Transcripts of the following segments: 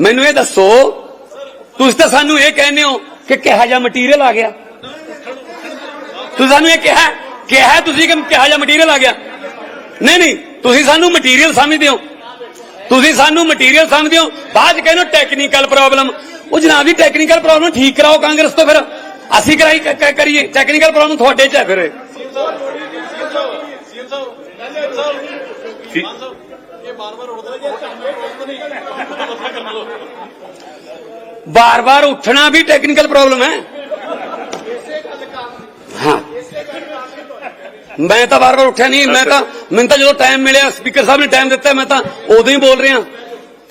ਮੈਨੂੰ ਇਹ ਦੱਸੋ, ਤੁਸੀਂ ਤਾਂ ਸਾਨੂੰ ਇਹ ਕਹਿੰਦੇ ਹੋ ਕਿ ਕਿਹਾ ਜਿਹਾ ਮਟੀਰੀਅਲ ਆ ਗਿਆ। ਤੁਸੀਂ ਸਾਨੂੰ ਇਹ ਕਿਹਾ ਕਿਹਾ ਤੁਸੀਂ ਕਿ ਕਿਹਾ ਜਿਹਾ ਮਟੀਰੀਅਲ ਆ ਗਿਆ? ਨਹੀਂ ਨਹੀਂ, ਤੁਸੀਂ ਸਾਨੂੰ ਮਟੀਰੀਅਲ ਸਮਝਦੇ ਹੋ। ਤੁਸੀਂ ਸਾਨੂੰ ਮਟੀਰੀਅਲ ਸਮਝਦੇ ਹੋ। ਬਾਅਦ ਚ ਕਹਿੰਦੇ ਟੈਕਨੀਕਲ ਪ੍ਰੋਬਲਮ ਉਹ ਜਨਾਬ ਜੀ ਟੈਕਨੀਕਲ ਪ੍ਰੋਬਲਮ ਠੀਕ ਕਰਾਓ ਕਾਂਗਰਸ ਤੋਂ ਫਿਰ। ਅਸੀਂ ਕਰਾਈ ਕਰੀਏ। ਟੈਕਨੀਕਲ ਪ੍ਰੋਬਲਮ ਤੁਹਾਡੇ ਚ ਹੈ ਫਿਰ। ਇਹ। ਬਾਰ-ਬਾਰ ਉੱਠਣਾ ਵੀ ਟੈਕਨੀਕਲ ਪ੍ਰੋਬਲਮ ਹੈ। ਹਾਂ। ਮੈਂ ਤਾਂ ਬਾਰ-ਬਾਰ ਉੱਠਿਆ ਨਹੀਂ ਮੈਂ ਤਾਂ ਮੈਨੂੰ ਤਾਂ ਜਦੋਂ ਟਾਈਮ ਮਿਲਿਆ ਸਪੀਕਰ ਸਾਹਿਬ ਨੇ ਟਾਈਮ ਦਿੱਤਾ ਮੈਂ ਤਾਂ ਉਦੋਂ ਹੀ ਬੋਲ ਰਿਹਾ।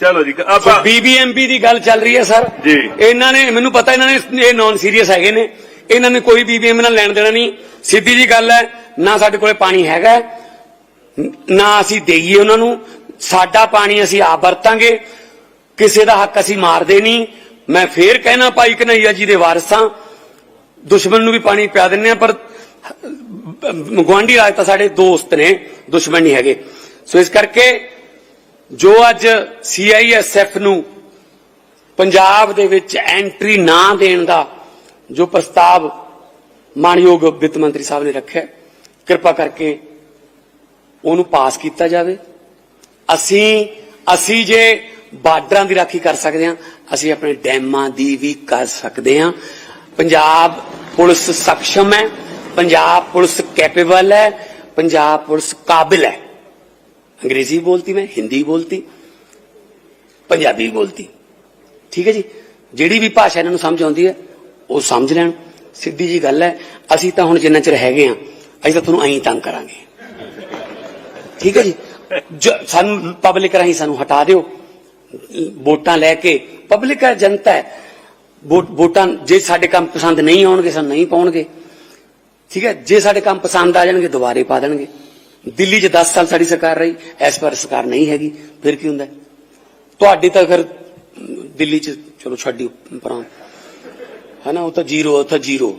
ਚਲੋ ਜੀ ਆਪਾਂ ਬੀਬੀਐਮਪੀ ਦੀ ਗੱਲ ਚੱਲ ਰਹੀ ਹੈ ਸਰ। ਜੀ। ਇਹਨਾਂ ਨੇ ਮੈਨੂੰ ਪਤਾ ਇਹਨਾਂ ਨੇ ਇਹ ਨਾਨ ਸੀਰੀਅਸ ਹੈਗੇ ਨੇ। ਇਹਨਾਂ ਨੇ ਕੋਈ ਬੀਬੀਐਮ ਨਾਲ ਲੈਣ ਦੇਣਾ ਨਹੀਂ। ਸਿੱਧੀ ਜੀ ਗੱਲ ਹੈ ਨਾ ਸਾਡੇ ਕੋਲੇ ਪਾਣੀ ਹੈਗਾ ਨਾ ਅਸੀਂ ਦੇਈਏ ਉਹਨਾਂ ਨੂੰ। ਸਾਡਾ ਪਾਣੀ ਅਸੀਂ ਆਪ ਵਰਤਾਂਗੇ ਕਿਸੇ ਦਾ ਹੱਕ ਅਸੀਂ ਮਾਰਦੇ ਨਹੀਂ। ਮੈਂ ਫੇਰ ਕਹਿਣਾ ਭਾਈ ਕਨਈਆ ਜੀ ਦੇ ਵਾਰਸਾਂ ਦੁਸ਼ਮਣ ਨੂੰ ਵੀ ਪਾਣੀ ਪਿਆ ਦਿੰਨੇ ਆ ਪਰ ਗਵਾਂਢੀ ਰਾਜ ਤਾਂ ਸਾਡੇ ਦੋਸਤ ਨੇ, ਦੁਸ਼ਮਣ ਨਹੀਂ ਹੈਗੇ। ਸੋ ਇਸ ਕਰਕੇ ਜੋ ਅੱਜ ਸੀਆਈਐਸਐਫ ਨੂੰ ਪੰਜਾਬ ਦੇ ਵਿੱਚ ਐਂਟਰੀ ਨਾ ਦੇਣ ਦਾ ਜੋ ਪ੍ਰਸਤਾਵ ਮਾਨਯੋਗ ਵਿੱਤ ਮੰਤਰੀ ਸਾਹਿਬ ਨੇ ਰੱਖਿਆ, ਕਿਰਪਾ ਕਰਕੇ ਉਹਨੂੰ ਪਾਸ ਕੀਤਾ ਜਾਵੇ। ਅਸੀਂ ਅਸੀਂ ਜੇ ਬਾਰਡਰਾਂ ਦੀ ਰਾਖੀ ਕਰ ਸਕਦੇ ਹਾਂ। ਅਸੀਂ ਆਪਣੇ ਡੈਮਾਂ ਦੀ ਵੀ ਕਰ ਸਕਦੇ ਹਾਂ। ਪੰਜਾਬ ਪੁਲਿਸ ਸક્ષਮ ਹੈ। ਪੰਜਾਬ ਪੁਲਿਸ ਕੈਪੇਬਲ ਹੈ। ਪੰਜਾਬ ਪੁਲਿਸ ਕਾਬਿਲ ਹੈ। ਅੰਗਰੇਜ਼ੀ ਬੋਲਤੀ ਮੈਂ, ਹਿੰਦੀ ਬੋਲਤੀ, ਪੰਜਾਬੀ ਬੋਲਤੀ। ਠੀਕ ਹੈ ਜੀ? ਜਿਹੜੀ ਵੀ ਭਾਸ਼ਾ ਇਹਨਾਂ ਨੂੰ ਸਮਝ ਆਉਂਦੀ ਹੈ, ਉਹ ਸਮਝ ਲੈਣ। ਸਿੱਧੀ ਜੀ ਗੱਲ ਹੈ, ਅਸੀਂ ਤਾਂ ਹੁਣ ਜਿੰਨਾ ਚਿਰ ਹੈਗੇ ਆ ਅਸੀਂ ਤਾਂ ਤੁਹਾਨੂੰ ਐਂ ਤੰਗ ਕਰਾਂਗੇ। ਠੀਕ ਹੈ ਜੀ? ਸਾਨੂੰ ਪਬਲਿਕ ਰਾਹੀਂ ਸਾਨੂੰ ਹਟਾ ਦਿਓ। ਵੋਟਾਂ ਲੈ ਕੇ ਪਬਲਿਕ ਹੈ, ਜਨਤਾ ਹੈ। ਵੋਟਾਂ ਜੇ ਸਾਡੇ ਕੰਮ ਪਸੰਦ ਨਹੀਂ ਆਉਣਗੇ, ਸਾਨੂੰ ਨਹੀਂ ਪਾਉਣਗੇ। ਠੀਕ ਹੈ? ਜੇ ਸਾਡੇ ਕੰਮ ਪਸੰਦ ਆ ਜਾਣਗੇ, ਦੁਬਾਰੇ ਪਾ ਦੇਣਗੇ। ਦਿੱਲੀ 'ਚ 10 ਸਾਲ ਸਾਡੀ ਸਰਕਾਰ ਰਹੀ, ਇਸ ਵਾਰ ਸਰਕਾਰ ਨਹੀਂ ਹੈਗੀ, ਫਿਰ ਕੀ ਹੁੰਦਾ? ਹੈ? ਤੁਹਾਡੀ ਤਾਂ ਫਿਰ ਦਿੱਲੀ 'ਚ, ਚਲੋ ਛੱਡੀ ਪਰਾਂ ਹਨਾ, ਉਹ ਤਾਂ ਜ਼ੀਰੋ ਉੱਥੇ ਤਾਂ ਜ਼ੀਰੋ।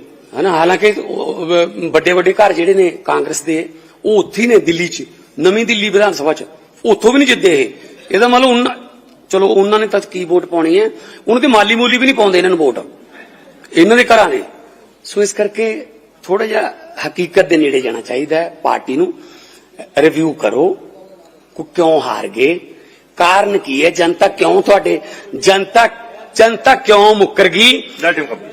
ਹਨਾ, ਹਾਲਾਂਕਿ ਵੱਡੇ ਵੱਡੇ ਘਰ ਜਿਹੜੇ ਨੇ ਕਾਂਗਰਸ ਦੇ, ਉਹ ਉੱਥੇ ਹੀ ਨੇ ਦਿੱਲੀ 'ਚ, ਨਵੀਂ ਦਿੱਲੀ ਵਿਧਾਨ ਸਭਾ 'ਚ। ਉੱਥੋਂ ਵੀ ਨਹੀਂ ਜਿੱਤੇ ਇਹ। ਇਹਦਾ ਮਤਲਬ ਚਲੋ ਉਹਨਾਂ ਨੇ ਤਾਂ ਕੀ ਵੋਟ ਪਾਉਣੀ ਹੈ? ਉਹਨਾਂ ਦੀ ਮਾਲੀ ਮੂਲੀ ਵੀ ਨਹੀਂ ਪਾਉਂਦੇ ਇਹਨਾਂ ਨੂੰ ਵੋਟ। ਇਹਨਾਂ ਦੇ ਘਰਾਂ ਨੇ। ਸੋ ਇਸ ਕਰਕੇ ਥੋੜਾ ਜਿਹਾ ਹਕੀਕਤ ਦੇ ਨੇੜੇ ਜਾਣਾ ਚਾਹੀਦਾ ਹੈ ਪਾਰਟੀ ਨੂੰ। ਰਿਵਿਊ ਕਰੋ। ਕਿ ਕਿਉਂ ਹਾਰ ਗਏ ਕਾਰਨ ਕੀ ਹੈ? ਜਨਤਾ ਕਿਉਂ ਤੁਹਾਡੇ ਜਨਤਾ ਜਨਤਾ ਕਿਉਂ ਮੁੱਕਰ ਗਈ.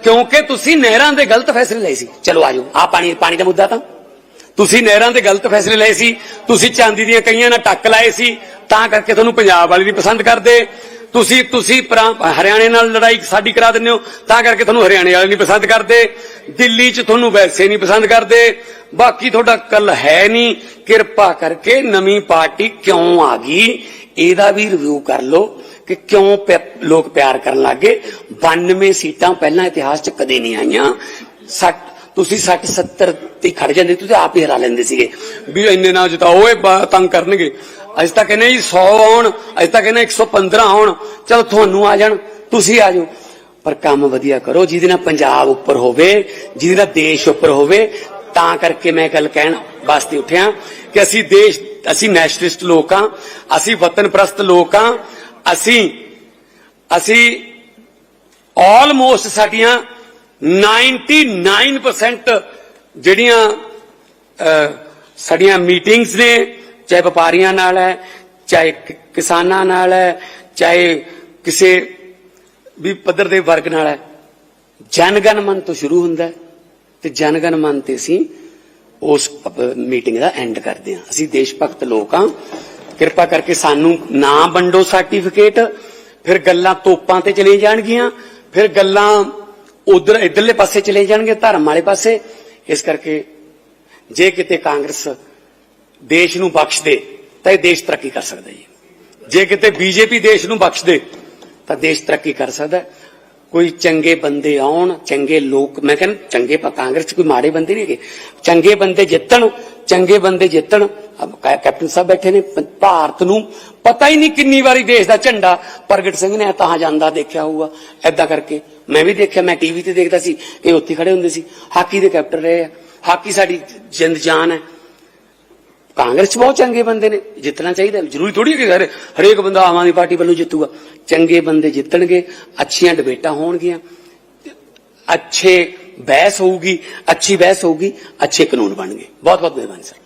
ਕਿਉਂਕਿ ਤੁਸੀਂ ਨਹਿਰਾਂ ਦੇ ਗਲਤ ਫੈਸਲੇ ਲਏ ਸੀ। ਚਲੋ ਆਜੋ ਆ ਪਾਣੀ ਪਾਣੀ ਦਾ ਮੁੱਦਾ ਤਾਂ। ਤੁਸੀਂ ਨਹਿਰਾਂ ਦੇ ਗਲਤ ਫੈਸਲੇ ਲਏ ਸੀ। ਤੁਸੀਂ ਚਾਂਦੀ ਦੀਆਂ ਕਈਆਂ ਨਾਲ ਟੱਕ ਲਾਏ ਸੀ। ਤਾਂ ਕਰਕੇ ਤੁਹਾਨੂੰ ਪੰਜਾਬ ਵਾਲੀ ਨਹੀਂ ਪਸੰਦ ਕਰਦੇ। ਤੁਸੀਂ ਤੁਸੀਂ ਹਰਿਆਣੇ ਨਾਲ ਲੜਾਈ ਸਾਡੀ ਕਰਾ ਦਿੰਦੇ ਹੋ, ਤਾਂ ਕਰਕੇ ਤੁਹਾਨੂੰ ਹਰਿਆਣੇ ਵਾਲੇ ਨਹੀਂ ਪਸੰਦ ਕਰਦੇ। ਦਿੱਲੀ 'ਚ ਤੁਹਾਨੂੰ ਵੈਸੇ ਨਹੀਂ ਪਸੰਦ ਕਰਦੇ। ਬਾਕੀ ਤੁਹਾਡਾ ਕੱਲ ਹੈ ਨਹੀਂ। ਕਿਰਪਾ ਕਰਕੇ ਨਵੀਂ ਪਾਰਟੀ ਕਿਉਂ ਆ ਗਈ? ਇਹਦਾ ਵੀ ਰਿਵਿਊ ਕਰ ਲਓ ਕਿ ਕਿਉਂ ਲੋਕ ਪਿਆਰ ਕਰਨ ਲੱਗੇ। 92 ਸੀਟਾਂ ਪਹਿਲਾਂ ਇਤਿਹਾਸ 'ਚ ਕਦੇ ਨਹੀਂ ਆਈਆਂ। 60 ਤੁਸੀਂ 60 70 ਤੇ ਖੜ ਜਾਂਦੇ, ਤੁਸੀਂ ਆਪ ਹੀ ਹਰਾ ਲੈਂਦੇ ਸੀਗੇ। ਵੀ ਇੰਨੇ ਨਾ ਜਿਤਾਓ, ਇਹ ਤੰਗ ਕਰਨਗੇ। ਅਸੀਂ ਤਾਂ ਕਹਿੰਦੇ ਜੀ 100 ਆਉਣ ਅਸੀਂ ਤਾਂ ਕਹਿੰਦੇ 115 ਆਉਣ ਚਲ ਤੁਹਾਨੂੰ ਆ ਜਾਣ, ਤੁਸੀਂ ਆ ਜਾਓ। ਪਰ ਕੰਮ ਵਧੀਆ ਕਰੋ, ਜਿਹਦੇ ਨਾਲ ਪੰਜਾਬ ਉੱਪਰ ਹੋਵੇ, ਜਿਹਦੇ ਨਾਲ ਦੇਸ਼ ਉੱਪਰ ਹੋਵੇ, ਤਾਂ ਕਰਕੇ ਮੈਂ ਗੱਲ ਕਹਿਣ ਵਾਸਤੇ ਉੱਠਿਆ ਕਿ ਅਸੀਂ ਦੇਸ਼, ਅਸੀਂ ਨੈਸ਼ਨਲਿਸਟ ਲੋਕ ਹਾਂ, ਅਸੀਂ ਵਤਨ ਪ੍ਰਸਤ ਲੋਕ ਹਾਂ, ਅਸੀਂ ਅਸੀਂ ਆਲਮੋਸਟ ਸਾਡੀਆਂ 99% ਜਿਹੜੀਆਂ ਸਾਡੀਆਂ ਮੀਟਿੰਗਸ ਨੇ ਚਾਹੇ ਵਪਾਰੀਆਂ ਨਾਲ ਹੈ, ਚਾਹੇ ਕਿਸਾਨਾਂ ਨਾਲ ਹੈ, ਚਾਹੇ ਕਿਸੇ ਵੀ ਪੱਧਰ ਦੇ ਵਰਗ ਨਾਲ ਹੈ। ਜਨਗਣ ਮਨ ਤੋਂ ਸ਼ੁਰੂ ਹੁੰਦਾ ਤੇ ਜਨਗਣ ਮਨ ਤੇ ਅਸੀਂ ਉਸ ਮੀਟਿੰਗ ਦਾ ਐਂਡ ਕਰਦੇ ਹਾਂ। ਅਸੀਂ ਦੇਸ਼ ਭਗਤ ਲੋਕ ਹਾਂ। ਕਿਰਪਾ ਕਰਕੇ ਸਾਨੂੰ ਨਾ ਵੰਡੋ ਸਰਟੀਫਿਕੇਟ ਫਿਰ ਗੱਲਾਂ ਤੋਪਾਂ ਤੇ ਚਲੇ ਜਾਣਗੀਆਂ, ਫਿਰ ਗੱਲਾਂ ਉਧਰ, ਇਧਰਲੇ ਪਾਸੇ ਚਲੇ ਜਾਣਗੇ, ਧਰਮ ਵਾਲੇ ਪਾਸੇ। ਇਸ ਕਰਕੇ ਜੇ ਕਿਤੇ ਕਾਂਗਰਸ ਦੇਸ਼ ਨੂੰ ਬਖਸ਼ ਦੇ ਤਾਂ ਇਹ ਦੇਸ਼ ਤਰੱਕੀ ਕਰ ਸਕਦਾ ਜੀ। ਜੇ ਕਿਤੇ ਬੀਜੇਪੀ ਦੇਸ਼ ਨੂੰ ਬਖਸ਼ ਦੇ ਤਾਂ ਦੇਸ਼ ਤਰੱਕੀ ਕਰ ਸਕਦਾ। ਕੋਈ ਚੰਗੇ ਬੰਦੇ ਆਉਣ, ਚੰਗੇ ਲੋਕ, ਮੈਂ ਕਹਿੰਦਾ ਚੰਗੇ ਕਾਂਗਰਸ 'ਚ ਕੋਈ ਮਾੜੇ ਬੰਦੇ ਨਹੀਂ ਹੈਗੇ। ਚੰਗੇ ਬੰਦੇ ਜਿੱਤਣ, ਚੰਗੇ ਬੰਦੇ ਜਿੱਤਣ ਕੈਪਟਨ ਸਾਹਿਬ ਬੈਠੇ ਨੇ ਭਾਰਤ ਨੂੰ ਪਤਾ ਹੀ ਨਹੀਂ ਕਿੰਨੀ ਵਾਰੀ ਦੇਸ਼ ਦਾ ਝੰਡਾ ਪ੍ਰਗਟ ਸਿੰਘ ਨੇ ਤਾਂ ਜਾਂਦਾ ਦੇਖਿਆ ਹੋਊਗਾ। ਐਦਾਂ ਕਰਕੇ ਮੈਂ ਵੀ ਦੇਖਿਆ, ਮੈਂ ਟੀਵੀ ਤੇ ਦੇਖਦਾ ਸੀ, ਇਹ ਉੱਥੇ ਖੜੇ ਹੁੰਦੇ ਸੀ। ਹਾਕੀ ਦੇ ਕੈਪਟਨ ਰਹੇ ਆ। ਹਾਕੀ ਸਾਡੀ ਜਿੰਦ ਜਾਨ ਹੈ। ਕਾਂਗਰਸ 'ਚ ਬਹੁਤ ਚੰਗੇ ਬੰਦੇ ਨੇ, ਜਿੱਤਣਾ ਚਾਹੀਦਾ, ਜ਼ਰੂਰੀ ਥੋੜੀ ਹੈ ਕਿ ਸਾਰੇ, ਹਰੇਕ ਬੰਦਾ ਆਮ ਆਦਮੀ ਪਾਰਟੀ ਵੱਲੋਂ ਜਿੱਤੂਗਾ। ਚੰਗੇ ਬੰਦੇ ਜਿੱਤਣਗੇ, ਅੱਛੀਆਂ ਡਿਬੇਟਾਂ ਹੋਣਗੀਆਂ ਅੱਛੇ ਬਹਿਸ ਹੋਊਗੀ, ਅੱਛੀ ਬਹਿਸ ਹੋਊਗੀ, ਅੱਛੇ ਕਾਨੂੰਨ ਬਣਨਗੇ। ਬਹੁਤ ਬਹੁਤ ਮਿਹਰਬਾਨੀ, ਸਰ।